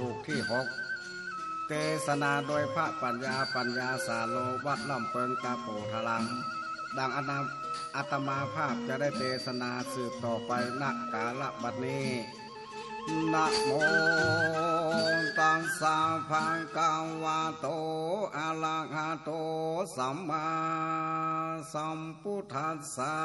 สูกที่หกเทศนาโดยพระปัญญาปัญญาสาโลวัดลำเปิงตาโปทลัง ดังอนาอาตมาภาพจะได้เทศนาสืบต่อไปนักกาลบัดนี้นะโมตัสสะภะคะวะโตอะระหะโตสัมมาสัมพุทธัสสะ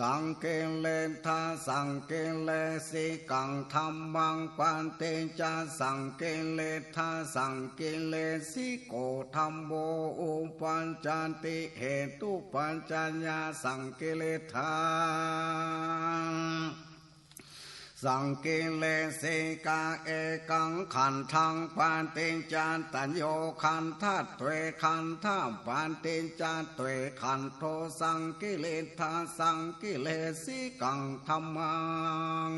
สังเกเลทาสังเกเลสิกังธรรมังปันเตจาสังเกเลทาสังเกเลสิโกธรรมโมอุปัญจันติเหตุปัญจัญญาสังเกเลทา สังเกเลเสกาเอกังขันทังปานเตนจานตัญโยขันธาตุเวขันธาปานเตนจานเตวขันโทสังกิเลทาสังกิเลสิกังธรรมัง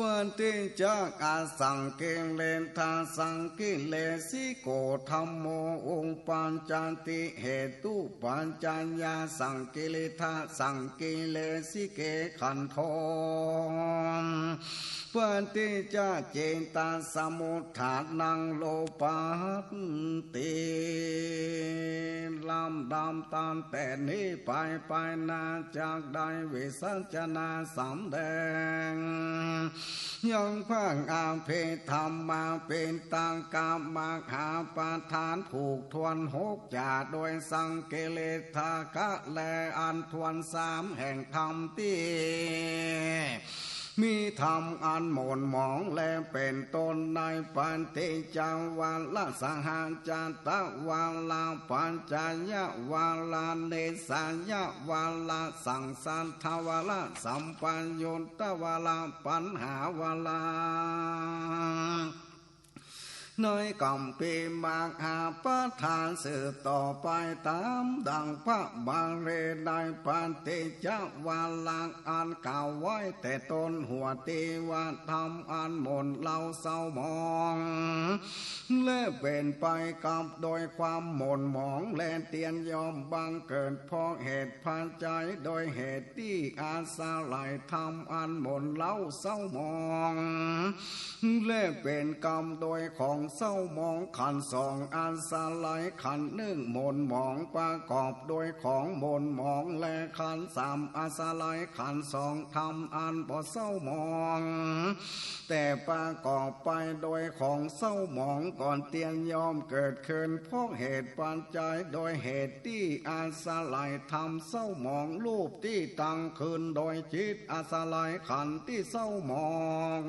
วันติจักาสังเกเลนทาสังกิเลสิโกธรรมโมองปัญจันติเหตุปัญจัญญาสังกิเลทาสังกิเลสิเกขันโทวันติจักเจนตาสมุทฐานังโลปัตติ ดำตามแต่นี้ไปไปนาจากใดวิสัจนาสำแดงยังพังอาเพธรรมมาเป็นตังกามมาหาปาทานผูกทวนหกจ่าโดยสังเกเลทากะแลอันทวนสามแห่งธรรมที่ มีธรรมอันหม่นหมองและเป็นต้นในปันติจาวัลสังหาจันตวัลาปัญจายะวาลาเนสัญญาวาลาสังสันทวลาสัมปัญญตวลาปัญหาวลา น้อยกำปีมากหาประทานสืบต่อไปตามดังพระบางเรได้ปันติจวาลังอันเก่าไว้แต่ตนหัวตีว่าทำอันหมนเล่าเศร้ามองและเป็นไปกับโดยความหม่นหมองและเตียนยอมบังเกิดพราะเหตุพันใจโดยเหตุที่อาสาหลายทำอันหม่นเล่าเศร้ามองและเป็นกรรมโดยของเศร้ามองขันสองอันสลายขันหนึ่งมนหมองประกอบโดยของมนหมองและขันสามอาสลายขันสองทำอันบ่เศร้ามอง แต่ประกอบไปโดยของเศร้ามองก่อนเตียนยอมเกิดขึ้นเพราะเหตุปัจจัยโดยเหตุที่อาสลายทำเศร้ามองรูปที่ตั้งขึ้นโดยจิตอาสลายขันที่เศร้ามอง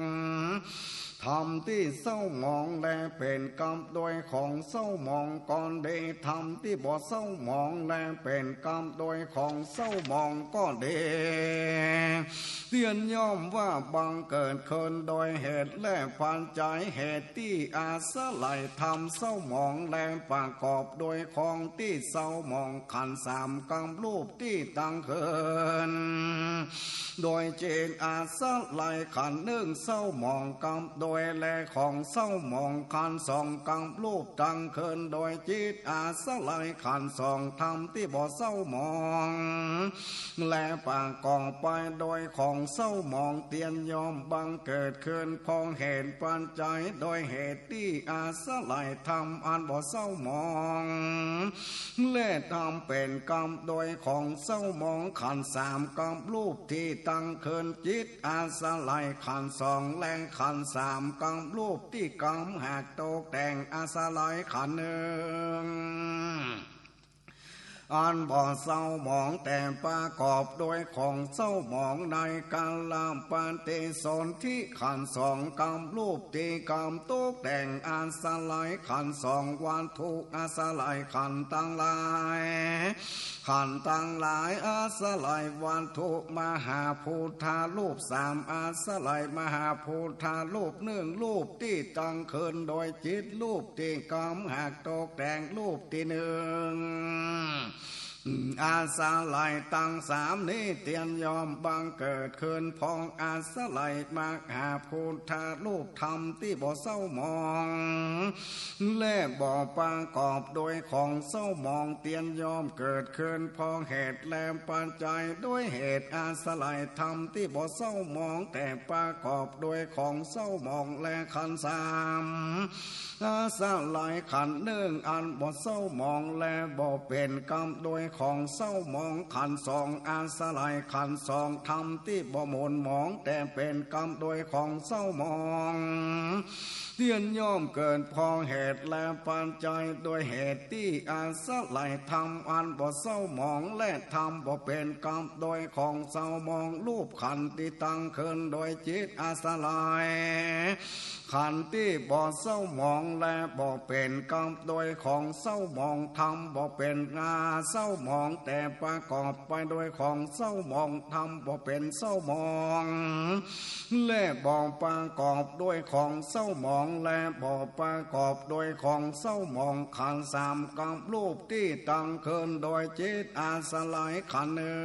ทำที่เศร้ามองและเป็นกรรมโดยของเศร้ามองก่อนเดทำที่บ่เศร้ามองและเป็นกรรมโดยของเศร้ามองก็เดเตียนย่อมว่าบังเกิดขึ้นโดยเหตุและปัจจัยเหตุที่อาสลัยทำเศร้ามองแลประกอบโดยของที่เศร้ามองขันสามกรรมรูปที่ตั้งขึ้นโดยเจนอาสไลขันหนึ่งเศร้ามองกำโดยแลของเศร้าหมองขันสองกำรูปตั้งขึ้นโดยจิตอาสไลขันสองทำที่บ่เศร้าหมอง และปากกองไปโดยของเศร้าหมองเตียนยอมบังเกิดขึ้นพองเห็นปัญจัยโดยเหตุที่อาสไลทำอันบ่เศร้าหมองและทำเป็นกรรมโดยของเศร้ามองขันสามกรรมรูปที่ตั้งขึ้นจิตอาสไลขันสองแรงขันสามกำรมรูปที่กำหากตกแต่งอาสไลขันหนึ่ง อันบ่เศร้าหมองแต่ประกอบโดยของเศร้าหมองในกาลามปานเตสนที่ขันสองกรรมรูปตีกรรมตกแต่งอาสลายขันสองวันทุกอาสลายขันตั้งหลายขันตั้งหลายอาสลายวันทุกมหาพุทธารูปสามอาสลายมหาพุทธารูปหนึ่งรูปที่ตั้งขึ้นโดยจิตรูปที่กรรมหากตกแต่งรูปที่หนึ่ง อาสาไหลตั้งสามนี้เตียนยอมบังเกิดคืนพองอาสาไหลมาหาพุทธารูปธรรมที่บ่เศร้ามองและบ่ประกอบโดยของเศร้ามองเตียนยอมเกิดคืนพองเหตุแลมปัจจัยด้วยเหตุอาสาไหลธรรมที่บ่เศร้ามองแต่ประกอบโดยของเศร้ามองและขันสามอาสาไหลขันหนึ่องอันบ่เศร้ามองและบ่เป็นกรรมโดยของเศร้ามองขันสองอาสลายขันสองทำที่บ่มนมองแต่เป็นกรรมโดยของเศร้ามองเตียนย่อมเกินพอเหตุและปัจจัยโดยเหตุที่อาสลายทำอันบ่เศร้ามองและทำบ่เป็นกรรมโดยของเศร้ามองรูปขันที่ตั้งขึ้นโดยจิตอาสลายขันที่บ่เศร้ามองและบ่เป็นกรรมโดยของเศร้ามองทำบ่เป็นงาเศร้ามองแต่ประกอบไปโดยของเศร้ามองทำบ่เป็นเศร้ามองและบ่ประกอบด้วยของเศร้ามองและบ่ประกอบโดยของเศร้ามองขันสามกับรูปที่ตั้งขึ้นโดยจิตอาสลายขันหนึ่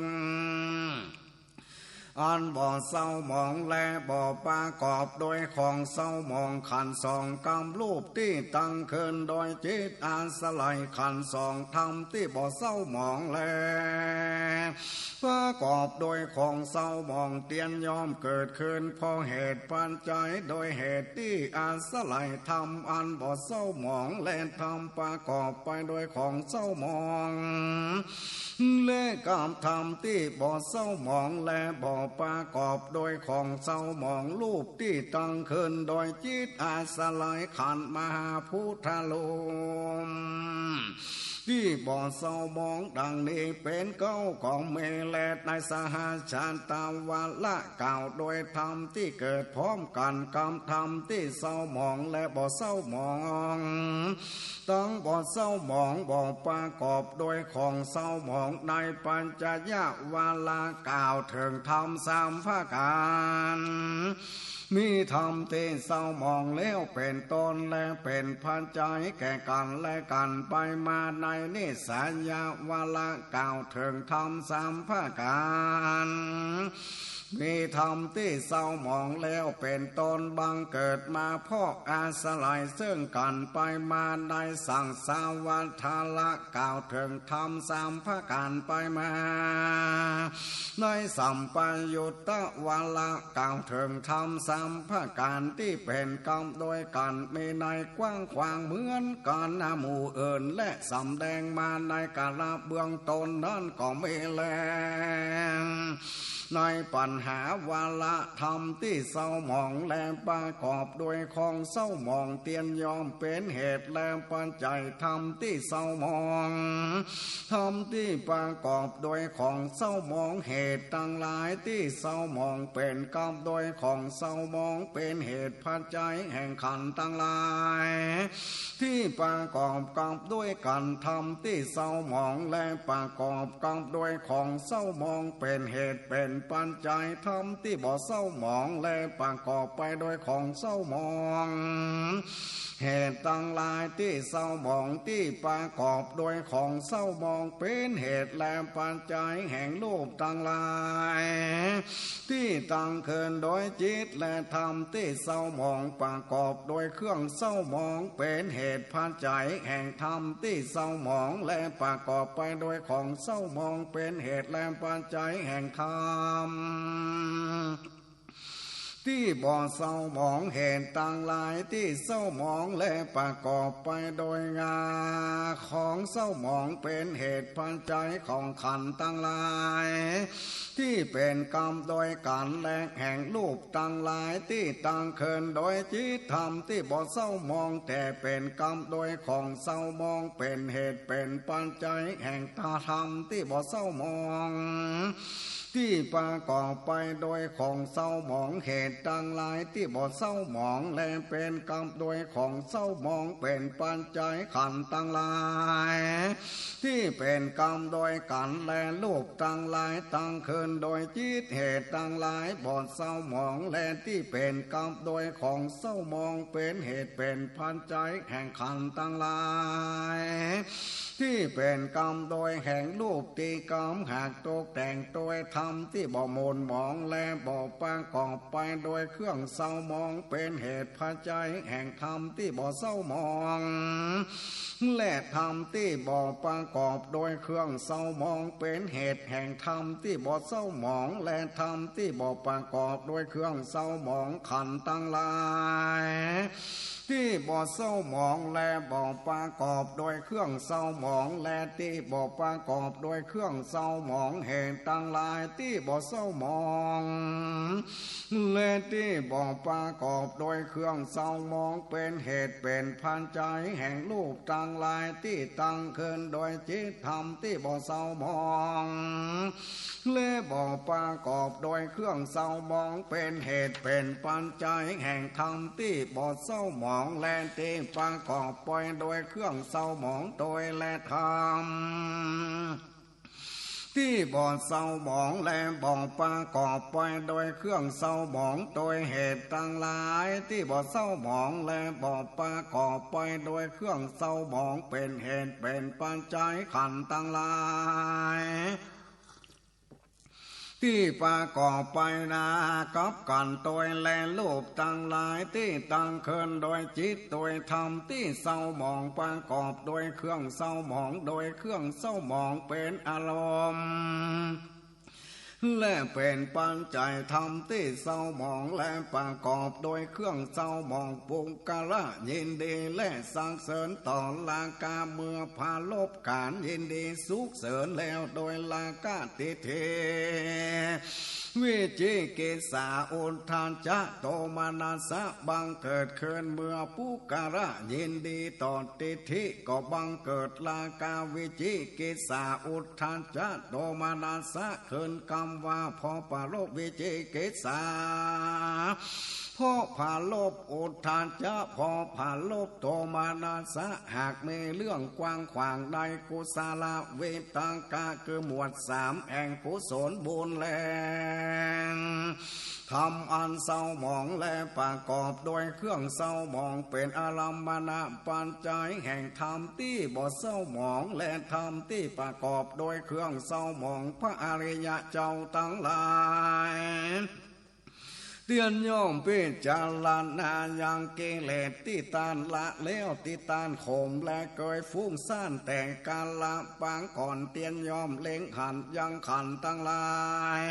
ง อันบ่อเศร้ามองและบ่อประกอบโดยของเศร้ามองขันสองกำรูปที่ตั้งขึ้นโดยจิตอาสลายขันสองทำที่บ่อเศร้ามองแลประกอบโดยของเศร้ามองเตียนยอมเกิดขึ้นพอเหตุปันใจโดยเหตุที่อาสลายทำอันบ่อเศร้ามองและทำประกอบไปโดยของเศร้ามอง และกามธรรมที่บ่อเศร้าหมองและบ่อประกอบโดยของเศร้าหมองรูปที่ตั้งขึ้นโดยจิตอาสลายขันมหาพุทธลม ที่บ่อเศร้ามองดังนี้เป็นเก้าของเมเลดในสหาชาตาวาละกล่าวโดยธรรมที่เกิดพร้อมกันกรรมธรรมที่เศร้ามองและบ่อเศร้ามองต้องบ่อเศร้ามองบ่อประกอบโดยของเศร้ามองในปัญจยะวาลากล่าวถึงธรรมสามภาการ มีธรรมเทเศร้ามองแล้วเป็นตนและเป็นพันใจแก่กันและกันไปมาในนิสัญญาวละกล่าวถึงธรรมสามภาการ มีธรรมที่เศร้ามองแล้วเป็นตนบังเกิดมาพ่ออาสลายซึ่งกันไปมาในสั่งสาวัทาละกล่าวถึงธรรมสามภาการไปมา ในสัมปยุตตะวาละกล่าวถึงธรรมสามภาการที่เป็นกรรมโดยกันมีในกว้างขวางเหมือนกันนาหมู่เอินและสำแดงมาในกาลเบื้องตนนั้นก็ไม่แลในปัญหาวาละธรรมที่เศร้าหมองแลมประกอบโดยของเศร้าหมองเตียนยอมเป็นเหตุแลมปัญจัยธรรมที่เศร้าหมองธรรมที่ประกอบโดยของเศร้าหมองเหตุตั้งหลายที่เศร้าหมองเป็นกรรมโดยของเศร้าหมองเป็นเหตุปัจจัยแห่งขันตั้งหลาย ที่ประกอบกรรมด้วยกันธรรมที่เศร้าหมองและประกอบกรรมโดยของเศร้าหมองเป็นเหตุเป็นปัญจัยธรรมที่บ่เศร้าหมอง และปางกอบไปโดยของเศร้าหมอง เหตุตั้งลายที่เศร้าหมองที่ประกอบโดยของเศร้าหมองเป็นเหตุแลมปัญจัยแห่งรูปตั้งลาย ที่ตั้งเคินโดยจิตและธรรมที่เศร้าหมองประกอบโดยเครื่องเศร้าหมองเป็นเหตุปัจจัยแห่งธรรมที่เศร้าหมองและประกอบไปโดยของเศร้าหมองเป็นเหตุแลมปัจจัยแห่งธรรม ที่บ่อเศร้ามองเห็นต่างหลายที่เศร้ามองและประกอบไปโดยงา ของเศร้ามองเป็นเหตุพันใจของขันต่างหลาย ที่เป็นกรรมโดยการแลกแห่งรูปต่างหลายที่ต่างเคินโดยจิตธรรมที่บ่อเศร้ามองแต่เป็นกรรมโดยของเศร้ามองเป็นเหตุเป็นปัญจัยแห่งตาธรรมที่บ่อเศร้ามอง ที่ประกอบไปโดยของเศร้าหมองเหตุต่างหลายที่บ่เศร้าหมองและเป็นกรรมโดยของเศร้าหมองเป็นปัญจัยขันต่างหลาย ที่เป็นกรรมโดยกันและลูกต่างหลายต่างคืนโดยจิตเหตุต่างหลายบ่เศร้าหมองและที่เป็นกรรมโดยของเศร้าหมองเป็นเหตุเป็นปัญจัยแห่งขันต่างหลาย ที่เป็นกรรมโดยแห่งรูปตีกรรมหากตกแต่งโดยธรรมที่บ่มนหมองและบ่ประกอบไปโดยเครื่องเศร้ามองเป็นเหตุพาใจแห่งธรรมที่บ่เศร้ามอง และธรรมที่บ่ประกอบโดยเครื่องเศร้ามองเป็นเหตุแห่งธรรมที่บ่เศร้ามอง และธรรมที่บ่ประกอบโดยเครื่องเศร้ามองขันตั้งหลาย ที่บ่อเศร้าหมองและบ่อประกอบโดยเครื่องเศร้าหมองและที่บ่อประกอบโดยเครื่องเศร้าหมองเหตุตั้งหลายที่บ่อเศร้าหมองและที่บ่อประกอบโดยเครื่องเศร้าหมองเป็นเหตุเป็นพันใจแห่งรูปตั้งหลายที่ตั้งขึ้นโดยจิตธรรมที่บ่อเศร้าหมองและบ่อประกอบโดยเครื่องเศร้าหมองเป็นเหตุเป็นปัจจัยแห่งธรรมที่บ่อเศร้าหมององและที่ประกอบไปโดยเครื่องเศร้าหมองโดยและธรรมที่บ่อเศร้าหมองและบ่อประกอบไปโดยเครื่องเศร้าหมองโดยเหตุตั้งหลาย ที่บ่อเศร้าหมองและบ่อประกอบไปโดยเครื่องเศร้าหมองเป็นเหตุเป็นปัจจัยขันตั้งหลาย ที่ประกอบไปนากับกันตัวแลรูปตั้งหลายที่ตั้งขึ้นโดยจิตโดยธรรมที่เศร้าหมองประกอบโดยเครื่องเศร้าหมองโดยเครื่องเศร้าหมองเป็นอารมณ์ และเป็นปัจจัยทำที่เศร้าหมองและประกอบโดยเครื่องเศร้าหมองปุกกะละยินดีและสังเสริญต่อลากาเมื่อพาลบการยินดีสุขเสริญแล้วโดยลากาติเทวิจิกิสาอุทานจะโตมานาสะบังเกิดเคินเมื่อปุการะยินดีต่อติทิก็บังเกิดลากาวิจิกิสาอุทานจะโตมานาสะเคินกรรมว่าพอปารวิจิกิสา พ่อผ่าลบอุทานจะพอผ่าลบโตมานาสะหากมีเรื่องกว้างขวางใดกุศลเวตังกาคือหมวดสามแห่งกุศลบุญแรงทำอันเศร้าหมองและประกอบโดยเครื่องเศร้าหมองเป็นอารมมณปัญจัยแห่งธรรมที่บ่เศร้าหมองและธรรมที่ประกอบโดยเครื่องเศร้าหมองพระอริยะเจ้าทั้งหลาย ตือนโยมพิจารณาอย่างเกเลสที่ตานละแล้วที่ตานข่มและเกยฟุ้งซ่านแต่การละปางก่อนเตียนยอมเล็งหันยังขันตั้งลาย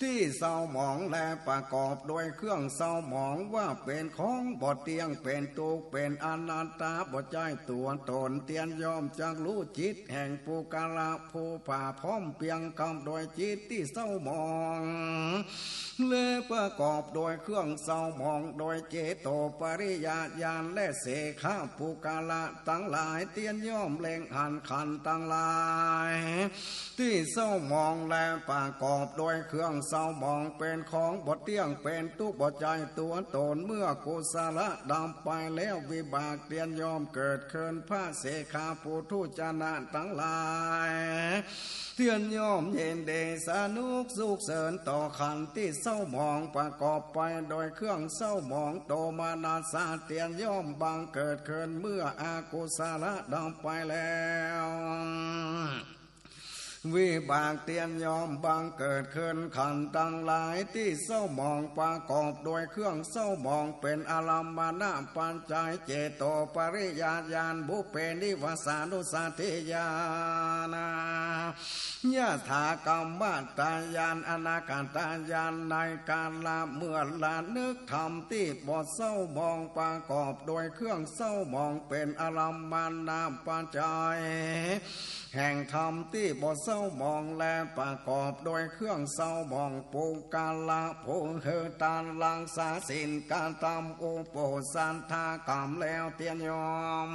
ที่เศร้าหมองและประกอบโดยเครื่องเศร้าหมองว่าเป็นของบดเตียงเป็นตุกเป็นอนัตตาบดใจตัวตนเตียนยอมจักรู้จิตแห่งปูกาละผู้ป่าพร้อมเพียงคำโดยจิตที่เศร้าหมองและประกอบอบโดยเครื่องเศร้ามองโดยเจโตปริยาญาณและเสขาภูกาละตั้งหลายเตียนย่อมเล็งหันขันตั้งหลาย ที่เศร้ามองและประกอบโดยเครื่องเศร้ามองเป็นของบทเตียงเป็นตุกบทใจตัวตนเมื่อกุศลดำไปแล้ววิบากเตียนยอมเกิดเคินพระเสขาปุถุจนะตั้งหลายเทียนยอมเย็นเดสนุกสุขเสริญต่อขันที่เศร้ามองประกอบไปโดยเครื่องเศร้าหมองโตมานาสาเตียนย่อมบังเกิดเคินเมื่ออากุศลดำไปแล้ว วิบากเตียนยอมบังเกิดขึ้นขันตั้งหลายที่เศร้ามองประกอบโดยเครื่องเศร้ามองเป็นอารัมมานาปัญจายเจโตปริยาญาณบุเพนิวสานุสาธิยานายะถากรรมตายานอนาคาตายานในการละเมื่อละนึกทำที่บอดเศร้ามองประกอบโดยเครื่องเศร้ามองเป็นอารัมมานาปัจจัย แห่งธรรมที่บอเศร้ามองแลประกอบโดยเครื่องเศร้ามองปูกาละภูเฮตานลังสาสินการตำอุปโภสันทากรรมแล้วเตียนยอม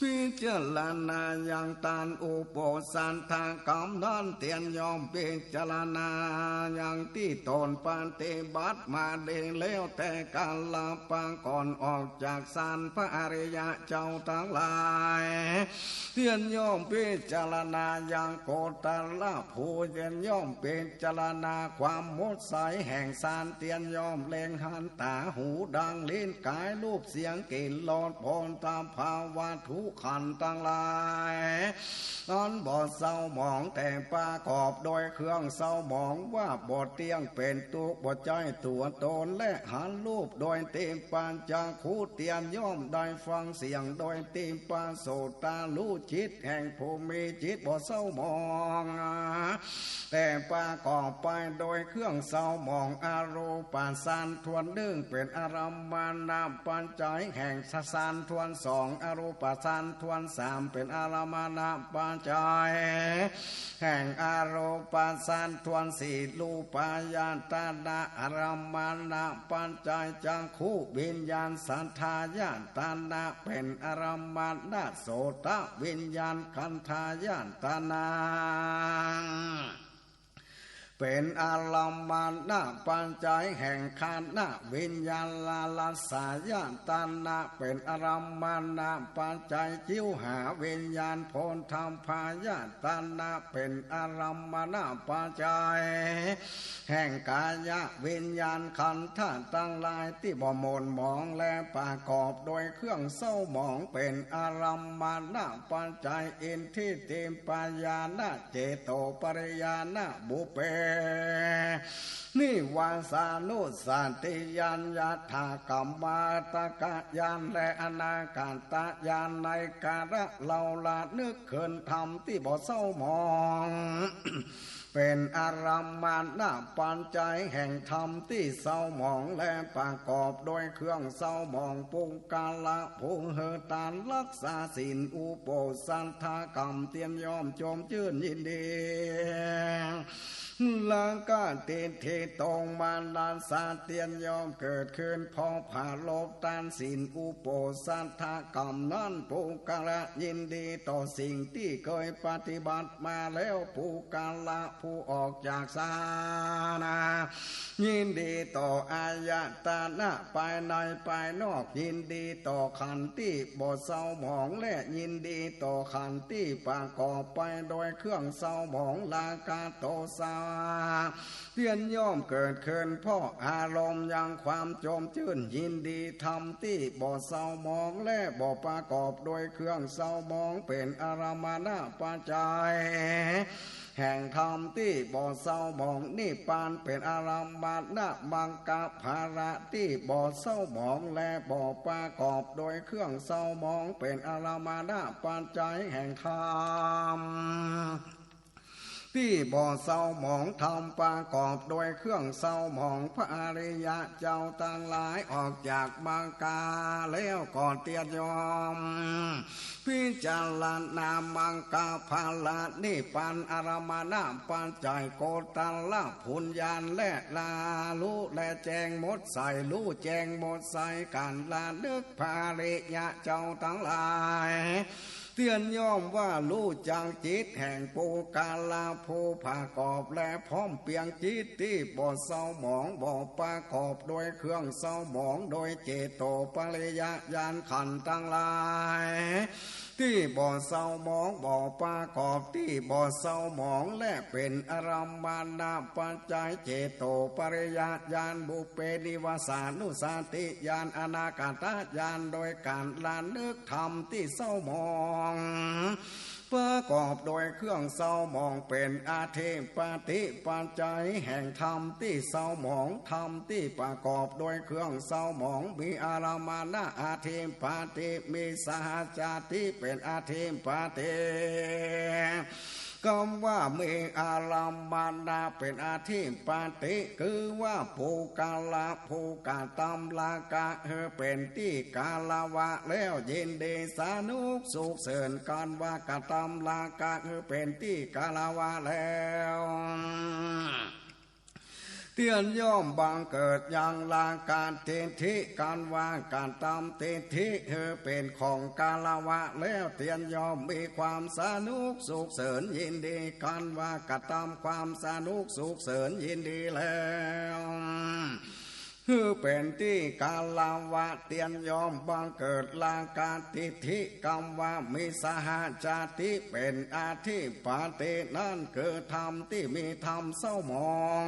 พิจารณาอย่างตานอุโปสันทากรรมนั้นเตียนยอมเป็นจารณาอย่างที่ตนปฏิบัติมาเดแล้วแต่กาลาปางก่อนออกจากสารพระอริยะเจ้าทั้งหลายเตียนยอมเป็นจารณาอย่างโกตละผู้เตียนย่อมเป็นจารณาความมดใสแห่งสารเตียนย่อมเล็งหันตาหูดังลิ้นกายรูปเสียงกลิ่นหลอดพรตามภาวะทุกขันตั้งหลายนอนบ่อเศร้าหมองแต่ประกอบโดยเครื่องเศร้าหมองว่าบ่เตียงเป็นตุกบ่ใจตัวตนและหันรูปโดยเต็มปานจากคูเตียนย่อมได้ฟังเสียงโดยเต็มปานโสตารู้จิตแห่งภูมิจิตบ่เศร้ามอง แต่ประกอบไปโดยเครื่องเศร้ามองอารมณ์ปานสานทวนดึงเป็นอารมมานาปัญจายแห่งสสานทวนสองอรูปสานทวนสามเป็นอารมานาปัญจายแห่งอารมปสานทวนสี่ลูปายาตานาอารมานาปัญจายจังคู่วิญญาณสันทายาตานาเป็นอารมานาโสตวิญญาณคันทายานตานา เป็นอารมมานาปัญจายแห่งคานาวิญญาณลาลาสายานตานาเป็นอารมมานาปัญจายจิวหาวิญญาณโพนธรรมพายานตานาเป็นอารมมานาปัญจายแห่งกายะวิญญาณขันธ์ท่านตั้งลายที่บ่มนมองและประกอบโดยเครื่องเศร้าหมองเป็นอารมมานาปัญจายอินที่เต็มปายานาเจโตปริยานาบุเปนิวาสานุสันติยานยาถากรรมาตกะยานและอนาคารตยานในการะเราละนึกเขินทำที่บ่เศร้ามอง เป็นอารามมานาปันใจแห่งธรรมที่เศร้ามองและประกอบโดยเครื่องเศร้ามองปุงกาละพุงเฮตานรักษาศีลอุโปสันทากรรมเตรียมยอมโจมชื่นยินดี ลากาเตเทตองมาลานสาเตียนยอมเกิดขึ้นพอผ่าโลบตานสินอุโปสันทากรรมนั้นปูกาละยินดีต่อสิ่งที่เคยปฏิบัติมาแล้วปูกาละผู้ออกจากสานายินดีต่ออายตานะภายในภายนอกยินดีต่อขันที่บ่เศร้าหมองและยินดีต่อขันที่ประกอบไปโดยเครื่องเศร้าหมองลากาโตสาเตียนย่อมเกิดขึ้นพราะอารมณ์ยังความจมชื่นยินดีทำที่บ่อเศร้ามองและบ่อประกอบโดยเครื่องเศร้ามองเป็นอารมานาปัจจัยแห่งธรรมที่บ่อเศร้ามองนิพพานเป็นอารามมานะมังกะภาระที่บ่อเศร้ามองและบ่อประกอบโดยเครื่องเศร้ามองเป็นอารามมานะปัจจัยแห่งธรรม ที่บ่อเศร้าหมองทำประกอบโดยเครื่องเศร้าหมองพระอริยะเจ้าต่างหลายออกจากบางกาแล้วก่อนเตียยอม พิจารณามังกาภาลานิปันอารมานาปันใจโกตัลละพุญญาณและลาลูและแจงหมดใส่ลูแจงหมดใส่การลาดึกภาริยะเจ้าทั้งหลาย เตือนย่อมว่าลู่จางจิตแห่งปูกาลาภูผากอบและพร้อมเปียงจิตที่บ่เศร้าหมองบ่ปรากอบโดยเครื่องเศร้าหมองโดยเจโตปริยญาณขันตั้งหลาย ที่บ่อเศร้าหมองบ่อปากอบที่บ่อเศร้าหมองและเป็นอารามมานาปัจจัยเจโตปริยญาณบุเปนิวสานุสาติญาณอนาคตญาณโดยการลานนึกธรรมที่เศร้าหมอง ประกอบโดยเครื่องเศร้าหมองเป็นอาเทปฏิปัจจัยแห่งธรรมที่เศร้าหมองธรรมที่ประกอบโดยเครื่องเศร้าหมองมีอารามานะอาเทปฏิมีสหจาติเป็นอาเทปฏิ คำว่ามีอารามบานาเป็นอาทิปาติ คือว่าภูกาลาภูกาตำลากะเธอเป็นที่กาลาวะแล้วยินดีสานุกสุขเสริญกันว่ากาตำลากะเธอเป็นที่กาลาวะแล้ว เตียนย่อมบางเกิดอย่างลาการเทนทิการวางการตามเทนทิเธอเป็นของกาลวะ แล้วเตียนย่อมมีความสนุกสุขเสริญยินดีการว่ากระทำความสนุกสุขเสริญยินดีแล้ว คือเป็นที่กาลาวะเตียนยอมบังเกิดลากาติธิกรรมว่ามีสหาจาติเป็นอาทิปาเตนั่นเกิดธรรมที่มีธรรมเศร้าหมอง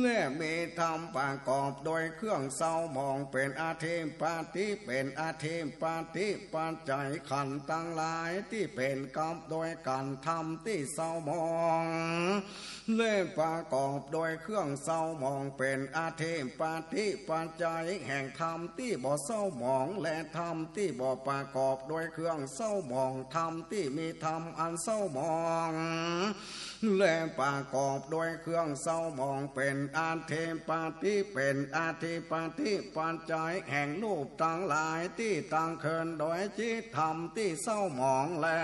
และมีธรรมประกอบโดยเครื่องเศร้าหมองเป็นอาทิปาติเป็นอาทิปาติปัจจัยขันตั้งหลายที่เป็นกรรมโดยการทำที่เศร้าหมองเล่ประกอบโดยเครื่องเศร้าหมองเป็นอาทิปาติปัจจัยแห่งธรรมที่บ่เศร้าหมอง และธรรมที่บ่ประกอบโดยเครื่องเศร้าหมองธรรมที่มีธรรมอันเศร้าหมอง และประกอบโดยเครื่องเศร้าหมองเป็นอาเทปาติเป็นอาเทปาติปัจจัยแห่งรูปต่างหลายที่ต่างเคินโดยจิตธรรมที่เศร้าหมองแล้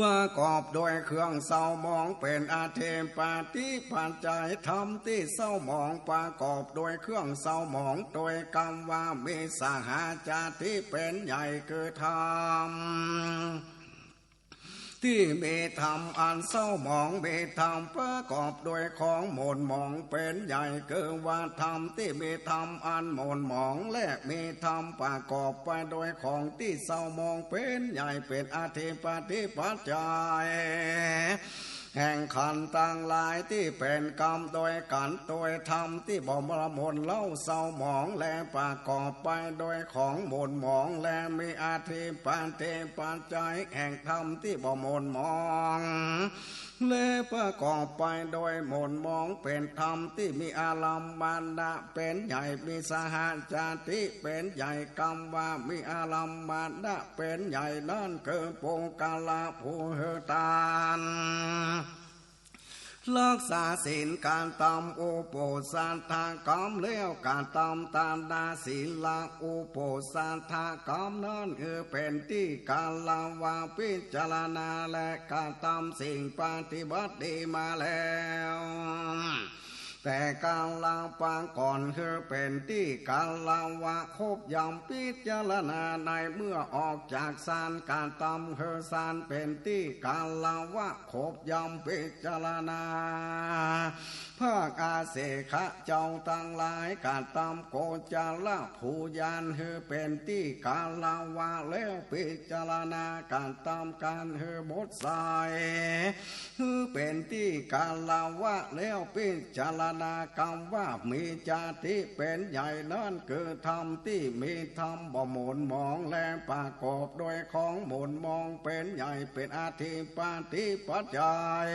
ประกอบโดยเครื่องเศร้ามองเป็นอาเทมปาติปัจจัยธรรมที่เศร้ามองประกอบโดยเครื่องเศร้ามองโดยกรรมว่ามีสหาจาติเป็นใหญ่คือธรรม ที่มีธรรมอันเศร้าหมองมีธรรมประกอบโดยของหม่นหมองเป็นใหญ่คือว่าธรรมที่มีธรรมอันหม่นหมองและมีธรรมประกอบไปโดยของที่เศร้ามองเป็นใหญ่เป็นอาทิปฏิปัจจัย แห่งขันต่างหลายที่เป็นกรรมโดยกันโดยธรรมที่บ่มละมนเล่าเศร้าหมองและประกอบไปโดยของหมนหมองและมีอาทิปานเทปัจจัยแห่งธรรมที่บ่มนหมอง และประกอบไปโดยหมนมองเป็นธรรมที่มีอารัมบานะเป็นใหญ่มีสหาจาติเป็นใหญ่กรรมว่ามีอารัมบานะเป็นใหญ่นั่นเกิดปงกาลาภูเฮตาน ลิกษาศีลการตามอุโปสานทากรรมเลี้ยวการตามตานดาศีลละอุโปสานทากรรมนั้นคือเป็นที่การลาวาพิจารณาและการตามสิ่งปฏิบัติดีมาแล้ว แต่กาลาปางก่อนคือเป็นที่กาลาวะคบยำพิจารณาในเมื่อออกจากสารการตำเฮอสารเป็นที่กาลาวะคบยำพิจารณา ภาคอาเสขะเจ้าตั้งหลายการตำโกจาละผู้ยานคือเป็นที่กาลาวะแล้วพิจารณาการตำการคือหมดสายคือเป็นที่กาลาวะแล้วพิจารณากรรมว่ามีจาติเป็นใหญ่นั่นคือธรรมที่มีธรรมบ่หมุนมองและประกอบโดยของหมุนมองเป็นใหญ่เป็นอาทิปาติปัจจัย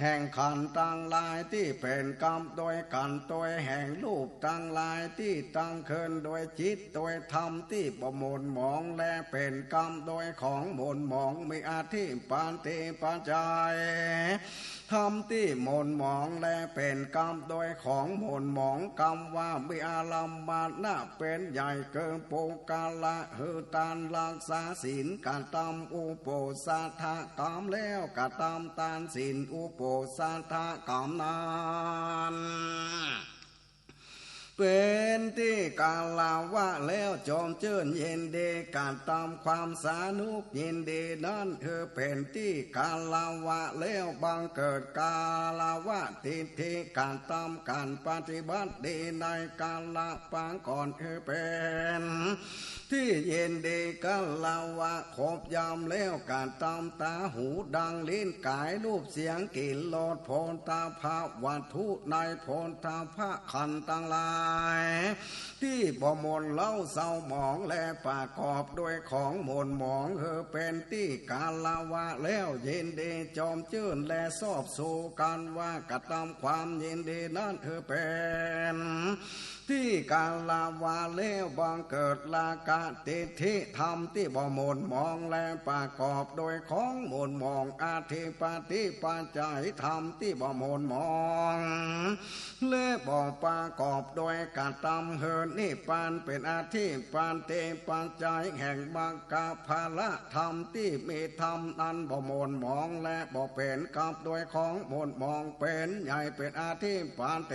แห่งขันต่างลายที่เป็นกรรมโดยกันโดยแห่งรูปต่างลายที่ตั้งเคินโดยจิตโดยธรรมที่ประมวลมองและเป็นกรรมโดยของมนมองมีอาทิปานติปัจจัยทำที่มนหมองและเป็นกรรมโดยของมนหมองกรรมว่ามีอารัมมาหน้าเป็นใหญ่เกินโปกาละหืตานรักษาศีลการตามอุโปสาทะกรรมแล้วกระตามตานศีลอุโปสาทะกรรมนั้น เป็นที่กาลาวะแล้วจอมเจิญเย็นเดการตามความสานุกเย็นเดนั่นคือเป็นที่กาลาวะแล้วบังเกิดกาลาวะทิฏฐิการตามการปฏิบัติดีในกาลปางก่อนคือเป็น ที่เย็นดีกาลาวะขบยามแล้วการตามตาหูดังลิ้นกายรูปเสียงกลิ่นโลอดโพนตาภาวัตถุในโพนตาภาขันต่างลาย ที่บ่มนเล่าเศร้าหมองและประกอบด้วยของมนหมองเธอเป็นที่กาลาวะแล้วเย็นดีจอมจื่นและสอบสู่กันว่ากระทำความเยินดีนั่นเธอเป็น ที่กาลาวาเลวบังเกิดลากาติทิธรรมที่บ่มนมองและประกอบโดยของมนมองอาธิปฏิปัจจัยธรรมที่บ่มนมองและบ่ประกอบโดยการตำเฮินนิพพานเป็นอาธิปานเตปัจจัยแห่งบังกาภาละธรรมที่มีธรรมนั้นบ่มนมองและบ่เป็นกับโดยของมนมองเป็นใหญ่เป็นอาธิปานเต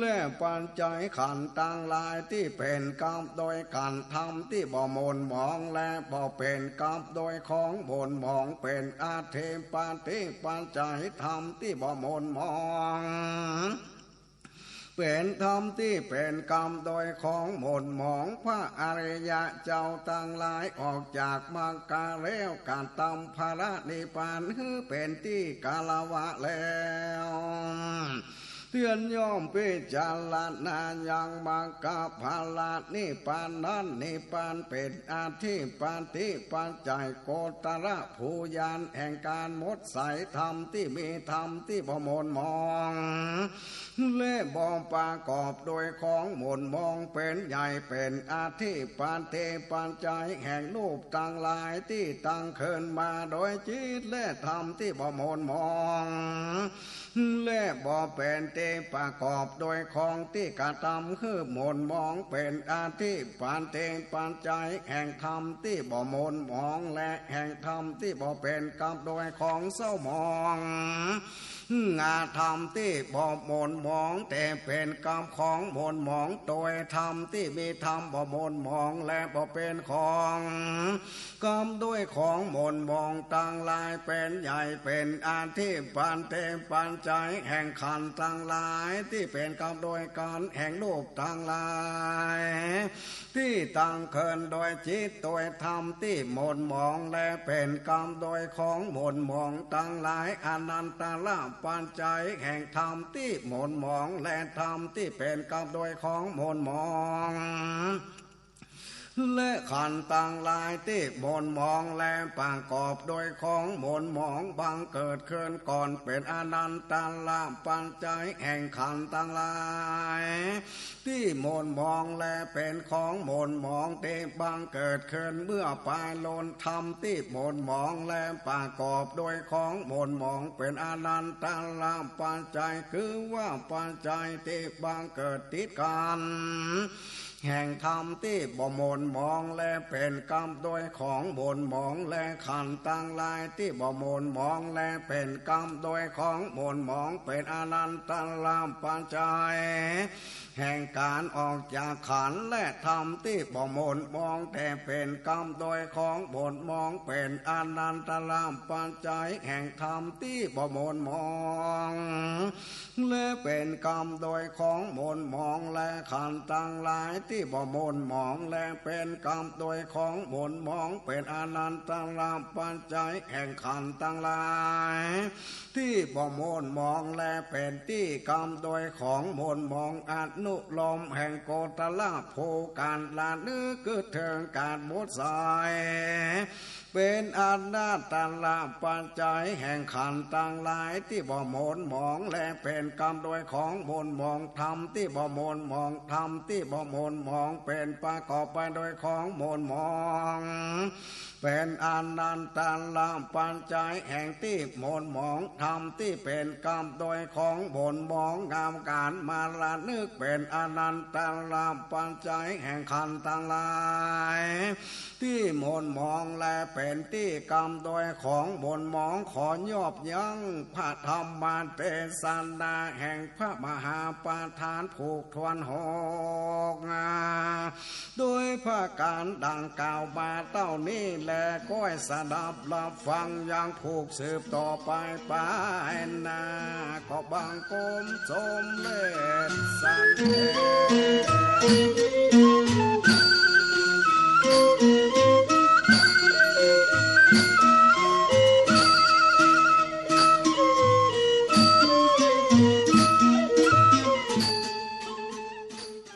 และปัญจัยขันต่างลายที่เป็นกรรมโดยการทำที่บ่มนมองและบ่เป็นกรรมโดยของมนมองเป็นอาเทปาติปัญจัยธรรมที่บ่มนมองเป็นธรรมที่เป็นกรรมโดยของหมนหมองพระอริยะเจ้าตั้งหลายออกจากมังกาแล้วการตำภาระนิพพานคือเป็นที่กาลวะแล้ว เตือนย่อมพิจารณาย่างมังกาภาลานิพพานนั้นนิพพานเป็นอาทิปานติปัจจัยโกตระภูยานแห่งการมดใสธรรมที่มีธรรมที่ประมนมองและบอมประกอบโดยของหมุนมองเป็นใหญ่เป็นอาทิปานเทปันใจแห่งรูปต่างหลายที่ตั้งขึ้นมาโดยจิตและธรรมที่บ่มนมอง และบ่เป็นเตประกอบโดยของที่กระทำคือหมนมองเป็นอาทิปานเตงปานใจแห่งธรรมที่บ่หมนมองและแห่งธรรมที่บ่เป็นกับโดยของเศร้ามองงาธรรมที่บ่มนมอง แต่เป็นกรรมของมนมองโดยธรรมที่มีธรรมบ่มนมองและบ่เป็นของกรรมด้วยของมนมองต่างหลายเป็นใหญ่เป็นอาทิปานเตปันใจแห่งขันต่างหลายที่เป็นกรรมโดยการแห่งรูปต่างหลาย ที่ตั้งเคินโดยจิตโดยธรรมที่มนมองและเป็นกรรมโดยของมนมองต่างหลายอนันตลาปัญใจแห่งธรรมที่มนมอง และธรรมที่เป็นกรรมโดยของมนมอง และขันต่างลายที่มนมองและประกอบโดยของมนมองบังเกิดขึ้นก่อนเป็นอนันตลาปัญใจยแห่งขันต่างลาย ที่มนมองแลเป็นของมนมองที่บังเกิดขึ้นเมื่อปลายโลนธรรมที่มนมองและประกอบโดยของมนมองเป็นอนันตลาปัญใจยคือว่าปัญใจยที่บังเกิดติดกัน แห่งธรรมที่บ่มนมองและเป็นกรรมโดยของบนมองและขันตั้งหลายที่บ่มนมองและเป็นกรรมโดยของบนมองเป็นอนันตลามปัญจัยแห่งการออกจากขันและธรรมที่บ่มนมองแต่เป็นกรรมโดยของบนมองเป็นอนันตลามปัญจัยแห่งธรรมที่บ่มนมองและเป็นกรรมโดยของมนมองและขันตั้งหลายที่ที่บ่มนมองแลเป็นกรรมโดยของมนมองเป็นอนันตลามปัญจัยแห่งขันตั้งหลาย ที่บ่มนมองแลเป็นที่กรรมโดยของมนมองอนุลมแห่งโกตลาโภการลานึกคือเทิงการหมดสาย เป็นอนาตลาปัจจัยแห่งขันต่างหลายที่บ่มนมองและเป็นกรรมโดยของมนมองธรรมที่บ่มนมองธรรมที่บ่มนมองเป็นประกอบไปโดยของมนมอง เป็นอนันตลามปัญจัยแห่งที่มนมองธรรมที่เป็นกรรมโดยของมนมองงามการมาละนึกเป็นอนันตลามปัญจัยแห่งขันต่างหลาย ที่มนมองและเป็นที่กรรมโดยของมนมองขอยอบยั้งพระธรรมเทศนดาแห่งพระมหาปาทานผูกทวนหกาโดยพระการดังกล่าวมาเต้านี้แลแต่ก้อยสดับรับฟังอย่างผูกสืบต่อไปไปนาขอบางกมสมเล็ดสันเท